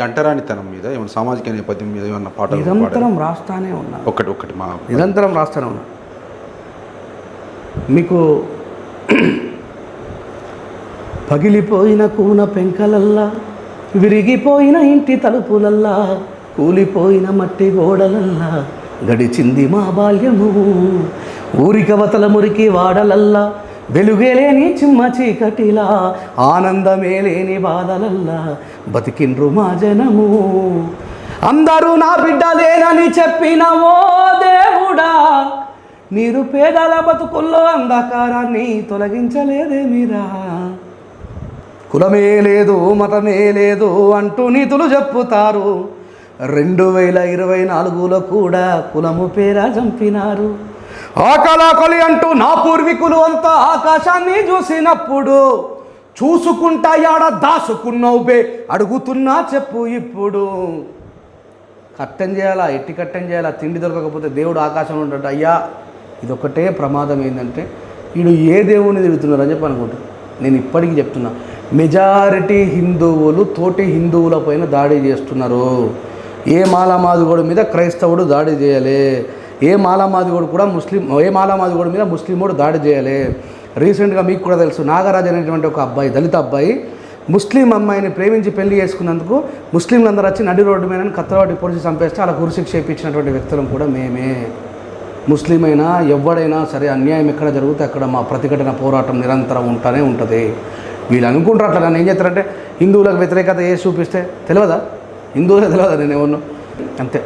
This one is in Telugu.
అంటరానితనం మీద ఏమైనా సామాజిక నేపథ్యం మీద ఏమన్నా పాడారా? నిరంతరం రాస్తానే ఉన్నా. ఒకటి ఒకటి మా నిరంతరం రాస్తూనే ఉన్నా. మీకు పగిలిపోయిన కూన పెంకలల్లా విరిగిపోయిన ఇంటి తలుపులల్లా కూలిపోయిన మట్టి గోడలల్లా గడిచింది మా బాల్యము. ఊరికవతల మురికి వాడలల్లా వెలుగే లేని చిమ్మ చీకటిలా ఆనందమే లేని బాధలల్లా బతికిండ్రు మా జనము. అందరూ నా బిడ్డలేనని చెప్పిన ఓ దేవుడా నిరుపేదల బతుకుల్లో అంధకారాన్ని తొలగించలేదేమిరా? కులమే లేదు మతమే లేదు అంటూ నీతులు చెప్పుతారు. రెండు వేల ఇరవై నాలుగులో కూడా కులము పేర చంపినారు. ఆకలాకలి అంటూ నా పూర్వీకులు అంతా ఆకాశాన్ని చూసినప్పుడు చూసుకుంటా యాడ దాసుకున్నావు బే? అడుగుతున్నా చెప్పు ఇప్పుడు. కట్టం చేయాలా? ఎట్టి కట్టం చేయాలా? తిండి దొరకకపోతే దేవుడు ఆకాశంలో ఉంటాడు. అయ్యా ఇదొక్కటే ప్రమాదం ఏంటంటే వీడు ఏ దేవుని తిడుతున్నారు అని చెప్పి అనుకుంటారు నేను ఇప్పటికీ చెప్తున్నా. మెజారిటీ హిందువులు తోటి హిందువుల పైన దాడి చేస్తున్నారు. ఏ మాలామాదిగోడు మీద క్రైస్తవుడు దాడి చేయలే? ఏ మాలామాదిగోడు కూడా ముస్లిం ఏ మాలామాదిగోడు మీద ముస్లిమోడు దాడి చేయాలి. రీసెంట్గా మీకు కూడా తెలుసు నాగరాజ్ అనేటువంటి ఒక అబ్బాయి దళిత అబ్బాయి ముస్లిం అమ్మాయిని ప్రేమించి పెళ్ళి చేసుకున్నందుకు ముస్లింలందరూ వచ్చి నడి రోడ్డు మీద కత్తవాటి పొడిచి చంపేస్తే అలా గురుశిక్ష చేయించినటువంటి వ్యక్తులం కూడా మేమే. ముస్లిం అయినా ఎవడైనా సరే అన్యాయం ఎక్కడ జరిగితే అక్కడ మా ప్రతిఘటన పోరాటం నిరంతరం ఉంటూనే ఉంటుంది. వీళ్ళు అనుకుంటారు అట్లా నన్ను ఏం చేస్తారంటే హిందువులకు వ్యతిరేకత ఏ చూపిస్తే తెలియదా హిందువులకు తెలియదా నేను ఎవరినో? అంతే.